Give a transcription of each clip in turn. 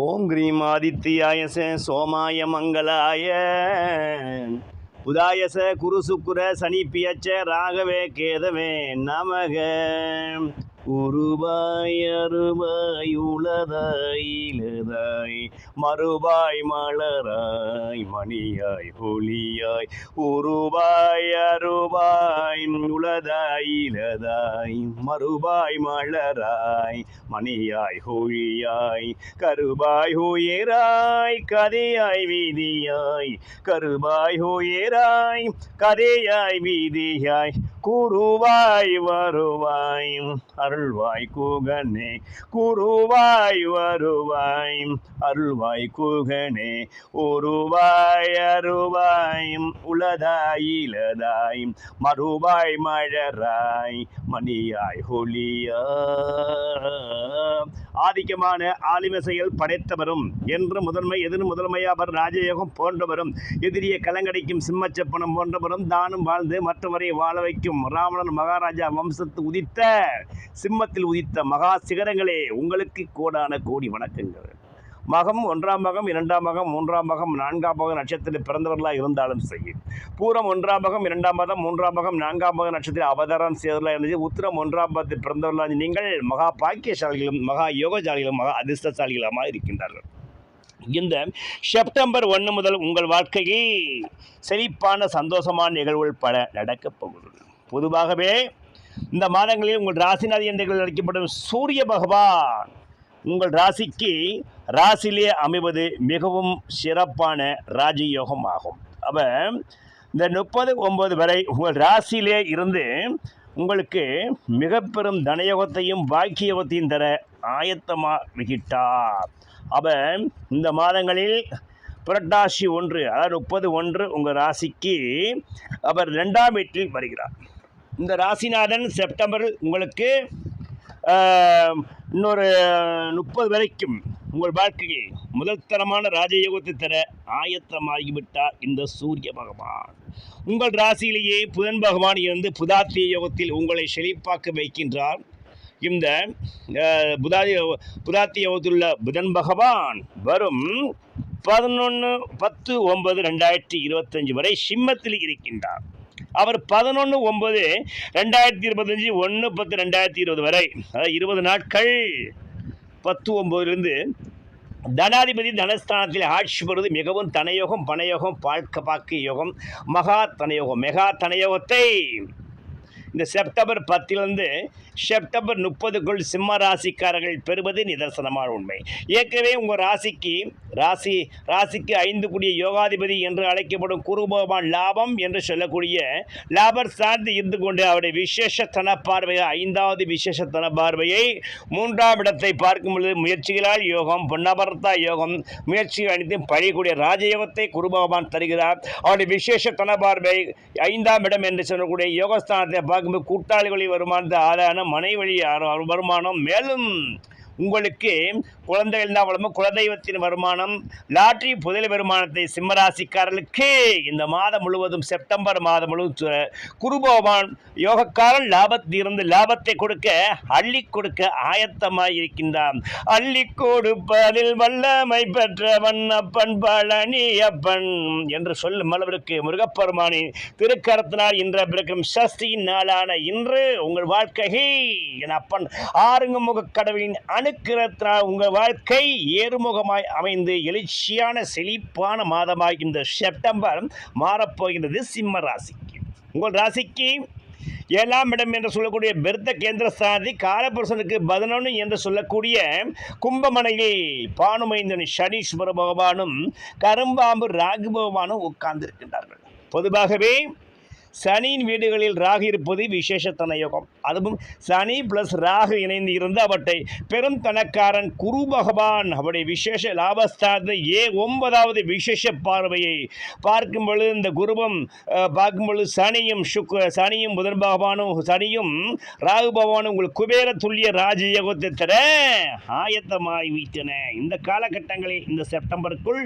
ஓம் cream ஆதித்யாயச சோமாய மங்களாய. புதாயச குரு சுக்குர சனி பியச்ச ராகவே கேதவே நமக. உருவாய் அருவாய் உளதாய் இலதாய் மறுபாய் மலராய் மணியாய் ஒளியாய். உருவாய் அருவாய் உளதாய் இலதாய் மறுபாய் மலராய் மணியாய் ஒளியாய் கருபாய் உயிராய் கதையாய் வீதியாய் கருபாய் உயிராய் கதையாய் வீதியாய் குருவாய் வருவாய் அருள்வாய் கூகனே. குருவாய் வருவாய் அருள்வாய் கூகனே. உருவாய் அருவாய் உளதாய் இலதாய் மறுவாய் மழராய் மணியாய் ஹொலியா ஆதிக்கமான ஆலிம செயல் படைத்தவரும் என்று முதன்மை எதிர் முதன்மை அவர் ராஜயோகம் போன்றவரும் எதிரியை கலங்கடைக்கும் சிம்மச்சப்பனம் போன்றவரும் தானும் வாழ்ந்து மற்றவரை வாழ வைக்கும் ராவணன் மகாராஜா வம்சத்து உதித்த சிம்மத்தில் உதித்த மகா சிகரங்களே உங்களுக்கு கோடான கோடி வணக்கங்கள். மகம் ஒன்றாம் மகம் இரண்டாம் மகம் மூன்றாம் மகம் நான்காம் மகம் நட்சத்திரத்தில் பிறந்தவர்களாக இருந்தாலும் சரி. பூரம் ஒன்றாம் மகம் இரண்டாம் மதம் மூன்றாம் மகம் நான்காம் மகம் நட்சத்திர அவதாரம் செய்தவர்களாக இருந்துச்சு. உத்திரம் ஒன்றாம் மதத்தில் பிறந்தவர்களாக நீங்கள் மகா பாக்கியசாலிகளும் மகா யோகசாலிகளும் மகா அதிர்ஷ்டசாலிகளுமாக இருக்கின்றார்கள். இந்த செப்டம்பர் ஒன்று முதல் உங்கள் வாழ்க்கையில் செழிப்பான சந்தோஷமான நிகழ்வுகள் பல நடக்கப் போகிறது பொதுவாகவே இந்த மாதங்களில் உங்கள் ராசிநாதி என்று அழைக்கப்படும் சூரிய பகவான் உங்கள் ராசிக்கு ராசியிலே அமைவது மிகவும் சிறப்பான ராஜயோகம் ஆகும். அப்போ இந்த முப்பது ஒம்பது வரை உங்கள் ராசியிலே இருந்து உங்களுக்கு மிக பெரும் தனயோகத்தையும் பாக்கியோகத்தையும் தர ஆயத்தமாக விகிட்டார். அப்போ இந்த மாதங்களில் புரட்டாசி ஒன்று அதாவது முப்பது ஒன்று உங்கள் ராசிக்கு அவர் ரெண்டாம் வீட்டில் வருகிறார். இந்த ராசிநாதன் செப்டம்பர் உங்களுக்கு இன்னொரு முப்பது வரைக்கும் உங்கள் வாழ்க்கையில் முதல் தரமான ராஜயோகத்தை தர ஆயத்தமாகிவிட்டார் இந்த சூரிய பகவான். உங்கள் ராசியிலேயே புதன் பகவான் இருந்து புதாத்திய யோகத்தில் உங்களை செழிப்பாக்க வைக்கின்றார். இந்த புதாதி புதாத்திய யோகத்தில் உள்ள புதன் பகவான் வரும் பதினொன்று பத்து ஒன்பது ரெண்டாயிரத்தி இருபத்தஞ்சு வரை சிம்மத்தில் இருக்கின்றார். அவர் பதினொன்று ஒன்பது ரெண்டாயிரத்தி இருபத்தஞ்சி ஒன்று பத்து ரெண்டாயிரத்தி இருபது வரை. அதாவது இருபது நாட்கள் பத்து ஒம்பதுலேருந்து தனாதிபதி தனஸ்தானத்தில் ஆட்சி பெறுவது மிகவும் தனயோகம் பணயோகம் பாழ்க்க பாக்கு யோகம் மகா தனயோகம் மெகா தனயோகத்தை இந்த செப்டம்பர் பத்திலிருந்து செப்டம்பர் முப்பதுக்குள் சிம்ம ராசிக்காரர்கள் பெறுவது நிதர்சனமான உண்மை. ஏற்கனவே உங்கள் ராசிக்கு ராசி ராசிக்கு ஐந்து கூடிய யோகாதிபதி என்று அழைக்கப்படும் குருபகவான் லாபம் என்று சொல்லக்கூடிய லாபர் சார்ந்து இருந்து கொண்டு அவருடைய விசேஷத்தன பார்வையை ஐந்தாவது விசேஷத்தன பார்வையை மூன்றாம் இடத்தை பார்க்கும் பொழுது முயற்சிகளால் யோகம் பொன்னபர்த்தா யோகம் முயற்சிகள் அனைத்தும் பழையக்கூடிய ராஜயோகத்தை குருபகவான் தருகிறார். அவருடைய விசேஷத்தன பார்வை ஐந்தாம் இடம் என்று சொல்லக்கூடிய யோகஸ்தானத்தை பார்க்கும்போது வழி வருமானத்தை ஆதான மனை வழி வருமானம் மேலும் உங்களுக்கு குழந்தைகள் தான் வளமும் குலதெய்வத்தின் வருமானம் லாட்ரி புதல் வருமானத்தை சிம்மராசிக்காரர்களுக்கு இந்த மாதம் முழுவதும் செப்டம்பர் மாதம் முழுவதும் குருபகவான் யோகக்காரன் லாபத்தில் இருந்து லாபத்தை கொடுக்க அள்ளி கொடுக்க ஆயத்தமாய் இருக்கின்றான் அள்ளி கொடுப்பதில் வல்லமை பெற்றவன் அப்பன் பழனி அப்பன் என்று சொல்லும் அளவிற்கு முருகப்பெருமானின் திருக்கரத்தினால் இன்ற பிறக்கும் சஷ்டியின் நாளான இன்று உங்கள் வாழ்க்கையை என் அப்பன் ஆறுமுக கடவுளின் அணுக்கிறத்தினால் உங்கள் வாழ்க்கை ஏறுமுகமாய் அமைந்து எழுச்சியான செழிப்பான மாதமாய் இந்த செப்டம்பர் மாறப்போகின்றது சிம்ம ராசிக்கு. உங்கள் ராசிக்கு ஏழாம் இடம் என்று சொல்லக்கூடிய பெருத்த கேந்திர ஸ்தானத்தை காலபுருஷனுக்கு பதினொன்று என்று சொல்லக்கூடிய கும்பமனையில் பானுமைந்தன் சனீஸ்வர பகவானும் கரும்பாம்பு ராகு பகவானும் உட்கார்ந்திருக்கின்றார்கள். பொதுவாகவே சனியின் வீடுகளில் ராகு இருப்பது விசேஷத்தன யோகம். அதுவும் சனி பிளஸ் ராகு இணைந்து இருந்து அவற்றை பெரும் தனக்காரன் குரு பகவான் அவருடைய விசேஷ லாபஸ்தான ஏ ஒன்பதாவது விசேஷ பார்வையை பார்க்கும் பொழுது இந்த குருவம் பார்க்கும் பொழுது சனியும் சுக்க சனியும் புதன் பகவானும் சனியும் ராகு பகவானும் உங்களுக்கு குபேர துல்லிய ராஜயோகத்தை தர ஆயத்தமாய் வைத்தன இந்த காலகட்டங்களில் இந்த செப்டம்பருக்குள்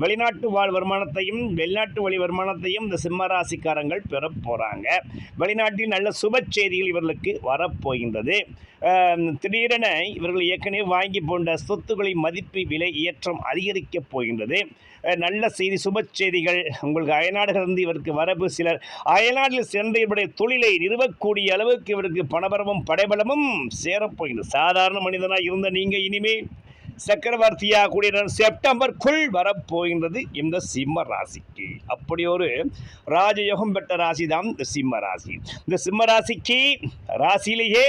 வெளிநாட்டு வாழ் வருமானத்தையும் வெளிநாட்டு வழி வருமானத்தையும் இந்த சிம்மராசிக்காரங்கள் பெற போகிறாங்க வெளிநாட்டில் நல்ல சுப செய்திகள் இவர்களுக்கு வரப்போகின்றது திடீரென இவர்கள் ஏற்கனவே வாங்கி போன்ற சொத்துக்களின் மதிப்பு விலை ஏற்றம் அதிகரிக்கப் போகின்றது. நல்ல செய்தி சுப செய்திகள். உங்களுக்கு அயல்நாடுகளிலிருந்து இவருக்கு வரவு சிலர் அயல்நாட்டில் சென்று இவருடைய தொழிலை நிறுவக்கூடிய அளவுக்கு இவருக்கு பணபரமும் படைபலமும் சேரப்போகின்றது சாதாரண மனிதனாக இருந்த நீங்கள் இனிமேல் சக்கரவர்த்தியாக கூடிய செப்டம்பருக்குள் வரப்போகின்றது இந்த சிம்ம ராசிக்கு. அப்படி ஒரு ராஜயோகம் பெற்ற ராசி தான் இந்த சிம்ம ராசி. இந்த சிம்ம ராசிக்கு ராசியிலேயே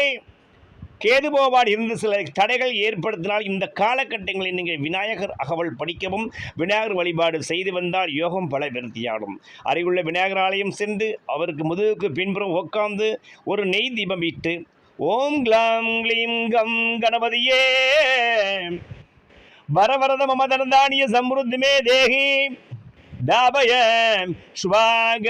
கேது போபாடு இருந்த சில தடைகள் ஏற்படுத்தினால் இந்த காலகட்டங்களில் நீங்கள் விநாயகர் அகவல் படிக்கவும் விநாயகர் வழிபாடு செய்து வந்தால் யோகம் பல விருத்தியாடும் அருகுள்ள விநாயகர் ஆலயம் சென்று அவருக்கு முதுகுக்கு பின்புறம் உட்கார்ந்து ஒரு நெய் தீபம் இட்டு ஓம் க்ளாம் க்ளீம் கம் கணபதியே. வரவரத மம தனதானிய சம்ருத்திமே தேகி. தாபய சுவாக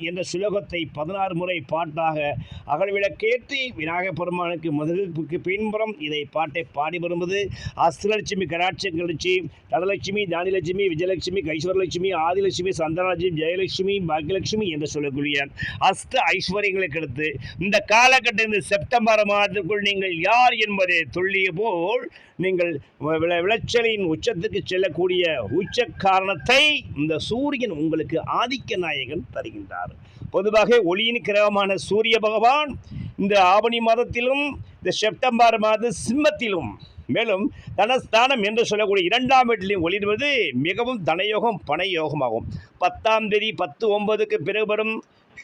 என்ற சுலோகத்தை பதினாறு முறை பாட்டாக அகழ்விளக்கேற்றி விநாயக பெருமானுக்கு மதுகுக்கு பின்புறம் இதை பாட்டை பாடி வரும்போது அஸ்தலட்சுமி கடாட்சங்கலட்சுமி தனலட்சுமி தானிலட்சுமி விஜயலட்சுமி கைஸ்வரலட்சுமி ஆதிலட்சுமி சந்தனலட்சுமி ஜெயலட்சுமி பாக்கியலட்சுமி என்று சொல்லக்கூடிய அஸ்த ஐஸ்வர்யங்களுக்கு அடுத்து இந்த காலகட்டம் இந்த செப்டம்பர் மாதத்திற்குள் நீங்கள் யார் என்பதை சொல்லிய போல் நீங்கள் வ- விள- விளைச்சலின் உச்சத்துக்கு செல்லக்கூடிய உச்ச காரணத்தை இந்த சூரியன் உங்களுக்கு ஆதிக்க நாயகன் தருகின்றார். பொதுவாக ஒளியின் கிரகமான சூரிய பகவான் இந்த ஆவணி மாதத்திலும் இந்த செப்டம்பர் மாத சிம்மத்திலும் மேலும் தனஸ்தானம் என்று சொல்லக்கூடிய இரண்டாம் வீட்டிலையும் ஒளிர்வது மிகவும் தனயோகம் பணயோகமாகும். பத்தாம் தேதி பத்து ஒன்பதுக்கு பிறகு வரும்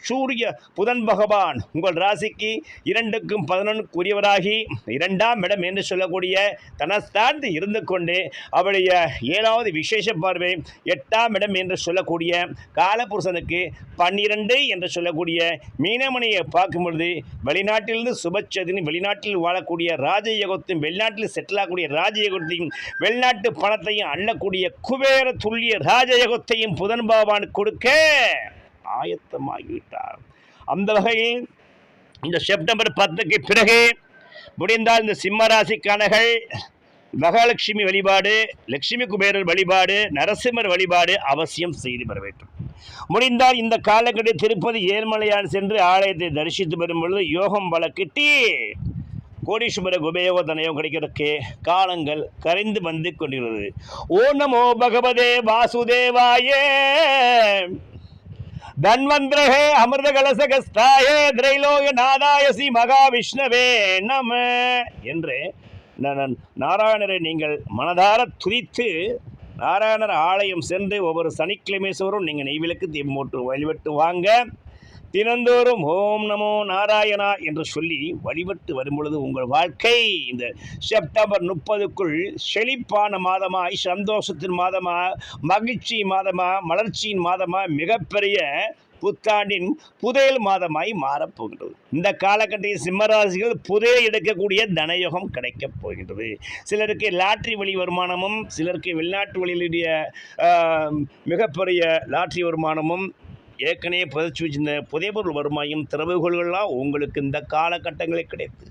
சூரிய புதன் பகவான் உங்கள் ராசிக்கு இரண்டுக்கும் பதினொன்றுக்குரியவராகி இரண்டாம் இடம் என்று சொல்லக்கூடிய தனஸ்தானத்தில் இருந்து கொண்டு அவருடைய ஏழாவது விசேஷ பார்வை எட்டாம் இடம் என்று சொல்லக்கூடிய காலபுருஷனுக்கு பன்னிரண்டு என்று சொல்லக்கூடிய மீனமணியை பார்க்கும் பொழுது வெளிநாட்டிலிருந்து சுபச்சதினி வெளிநாட்டில் வாழக்கூடிய ராஜயோகத்தையும் வெளிநாட்டில் செட்டில் ஆகக்கூடிய ராஜயோகத்தையும் வெளிநாட்டு பணத்தையும் அள்ளக்கூடிய குபேர துல்லிய ராஜயோகத்தையும் புதன் பகவான் கொடுக்க ஆயத்தமாகிவிட்டார். அந்த வகையில் இந்த செப்டம்பர் பத்துக்கு பிறகு முடிந்தால் இந்த சிம்ம ராசிக்கானர்கள் மகாலட்சுமி வழிபாடு லட்சுமி குபேரர் வழிபாடு நரசிம்மர் வழிபாடு அவசியம் செய்து பெற வேண்டும். முடிந்தால் இந்த காலகட்டத்தில் திருப்பதி ஏழ்மலையான் சென்று ஆலயத்தை தரிசித்து பெறும் பொழுது யோகம் பல கிட்டி கோடீஸ்வர குபேயோ கிடைக்கிறதுக்கு காலங்கள் கரைந்து வந்து கொண்டிருக்கிறது. ஓ நமோ பகவதே வாசுதேவாயே. தன்வந்திரஹே அமிர்த கலசகஸ்தாயே திரைலோக நாதாயசி மகாவிஷ்ணவே நம என்று ந- நாராயணரை நீங்கள் மனதார துதித்து நாராயணர் ஆலயம் சென்று ஒவ்வொரு சனிக்கிழமை சோறும் நீங்கள் நெய்விளக்கு தீபம் போட்டு வழிபட்டு வாங்க. தினந்தோறும் ஓம் நமோ நாராயணா என்று சொல்லி வழிபட்டு வரும்பொழுது உங்கள் வாழ்க்கை இந்த செப்டம்பர் முப்பதுக்குள் செழிப்பான மாதமாய் சந்தோஷத்தின் மாதமா மகிழ்ச்சி மாதமா மலர்ச்சியின் மாதமா மிகப்பெரிய புத்தாண்டின் புதையல் மாதமாய் மாறப்போகின்றது இந்த காலகட்டத்தில் சிம்மராசிகள் புதையல் எடுக்கக்கூடிய தனயோகம் கிடைக்கப் போகின்றது. சிலருக்கு லாட்ரி வழி வருமானமும் சிலருக்கு வெளிநாட்டு வழியிலுடைய மிகப்பெரிய லாட்ரி வருமானமும் ஏற்கனவே புதைச்சி வச்சிருந்த புதைபொருள் வருமாயும் திறவுகோள்கள்லாம் உங்களுக்கு இந்த காலகட்டங்களில் கிடைத்து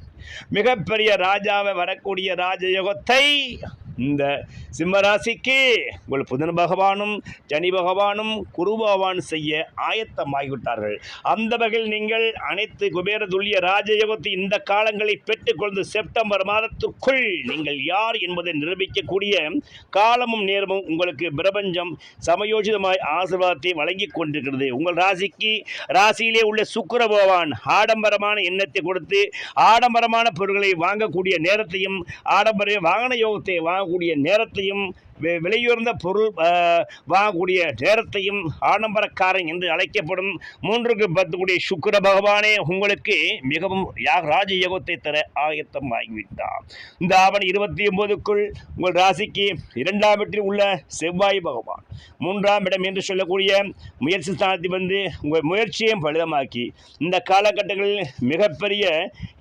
மிகப்பெரிய ராஜாவை வரக்கூடிய ராஜயோகத்தை இந்த சிம்மராசிக்கு உங்கள் புதன் பகவானும் சனி பகவானும் குரு பகவான் செய்ய ஆயத்தமாகிவிட்டார்கள். அந்த வகையில் நீங்கள் அனைத்து குபேர துல்லிய ராஜயோகத்தை இந்த காலங்களை பெற்றுக்கொண்டு செப்டம்பர் மாதத்துக்குள் நீங்கள் யார் என்பதை நிரூபிக்கக்கூடிய காலமும் நேரமும் உங்களுக்கு பிரபஞ்சம் சமயோஜிதமாய் ஆசீர்வாதத்தை வழங்கி கொண்டிருக்கிறது. உங்கள் ராசிக்கு ராசியிலே உள்ள சுக்கர பகவான் ஆடம்பரமான எண்ணத்தை கொடுத்து ஆடம்பரமான பொருட்களை வாங்கக்கூடிய நேரத்தையும் ஆடம்பர வாகன யோகத்தை ஆகக்கூடிய நேரத்தையும் விலையுயர்ந்த பொருள் வாங்கக்கூடிய நேரத்தையும் ஆடம்பரக்காரன் என்று அழைக்கப்படும் மூன்றுக்கு பத்து கூடிய சுக்கிர பகவானே உங்களுக்கு மிகவும் யா ராஜ யோகத்தை தர ஆயத்தம் ஆகிவிட்டார். இந்த ஆவணி இருபத்தி ஒன்பதுக்குள் உங்கள் ராசிக்கு இரண்டாம் வீட்டில் உள்ள செவ்வாய் பகவான் மூன்றாம் இடம் என்று சொல்லக்கூடிய முயற்சி ஸ்தானத்தில் வந்து உங்கள் முயற்சியையும் பலிதமாக்கி இந்த காலகட்டங்களில் மிகப்பெரிய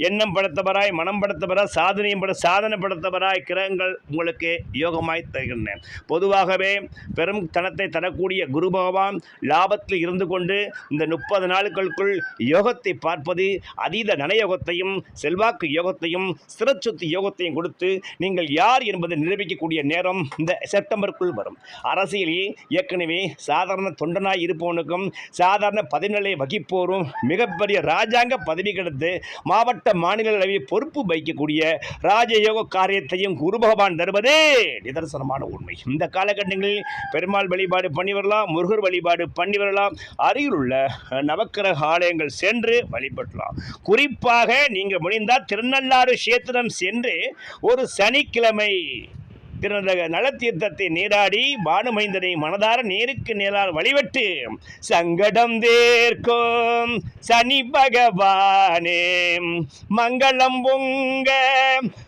எண்ணம் படுத்தவராய் மனம் படுத்தவராய் சாதனையும் பட சாதனை படுத்தவராய் கிரகங்கள் உங்களுக்கு யோகமாய் தருகின்றன. சொன்னேன். பொதுவாகவே பெரும் தனத்தை தரக்கூடிய குரு பகவான் லாபத்தில் இருந்து கொண்டு இந்த முப்பது நாட்களுக்குள் யோகத்தை பார்ப்பது அதீத நனயோகத்தையும் செல்வாக்கு யோகத்தையும் சிறச்சொத்து யோகத்தையும் கொடுத்து நீங்கள் யார் என்பதை நிரூபிக்கக்கூடிய நேரம் இந்த செப்டம்பருக்குள் வரும். அரசியலில் ஏற்கனவே சாதாரண தொண்டனாய் இருப்பவனுக்கும் சாதாரண பதிநிலை வகிப்போரும் மிகப்பெரிய ராஜாங்க பதவி கிடைத்து மாவட்ட மாநில அளவில் பொறுப்பு வகிக்கக்கூடிய ராஜயோக காரியத்தையும் குரு பகவான் தருவதே நிதர்சனமான உண்மை. இந்த காலகட்டங்களில் பெருமாள் வழிபாடு பண்ணி வரலாம் முருகர் வழிபாடு பண்ணி வரலாம் அருகில் உள்ள நவக்கிரக ஆலயங்கள் சென்று வழிபடலாம். குறிப்பாக நீங்கள் முடிந்தால் திருநள்ளாறு கஷேத்திரம் சென்று ஒரு சனிக்கிழமை பிறந்த நலத்தீர்த்தத்தை நீராடி பானுமைந்தனை மனதார நேருக்கு நேரால் வழிபட்டு சங்கடம் தேர்க்கும் சனி பகவானே. மங்களம் பொங்க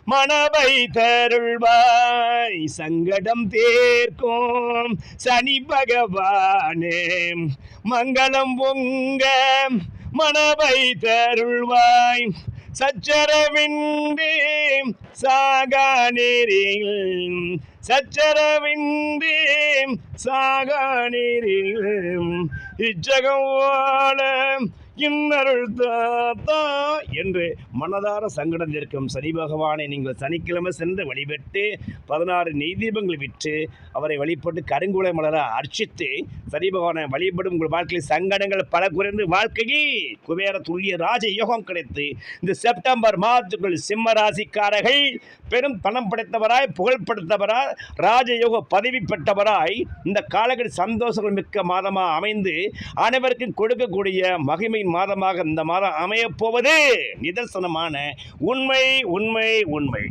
மனவை தருள்வாய். சங்கடம் தேர்க்கும் சனி பகவானே. மங்களம் பொங்க மனவை தருள்வாய். சச்சரவின்றி சாகானேரில் சச்சரவின்றி சாகானேரில் இச்சகம் வாழ இன்னருள் தாத்தா என்று மனதார சங்கடம் இருக்கும் சனி பகவானை நீங்கள் சனிக்கிழமை சென்று வழிபட்டு பதினாறு நெய் தீபங்களை விற்று அவரை வழிபட்டு கருங்குலை மலர அர்ச்சித்து சனி பகவானை வழிபடும் உங்கள் வாழ்க்கையில் சங்கடங்கள் பல குறைந்து வாழ்க்கையே. குபேர துல்லிய ராஜ யோகம் கிடைத்து இந்த செப்டம்பர் மாதத்துக்குள் சிம்ம ராசிக்காரர்கள் பெரும் பணம் படைத்தவராய் புகழ் படைத்தவராய் ராஜயோக பதவி பெற்றவராய் இந்த காலகட்ட சந்தோஷங்கள் மிக்க மாதமாக அமைந்து அனைவருக்கும் கொடுக்கக்கூடிய மகிமை மாதமாக இந்த மாதம் அமையப்போவது நிதர்சனமான உண்மை உண்மை உண்மை.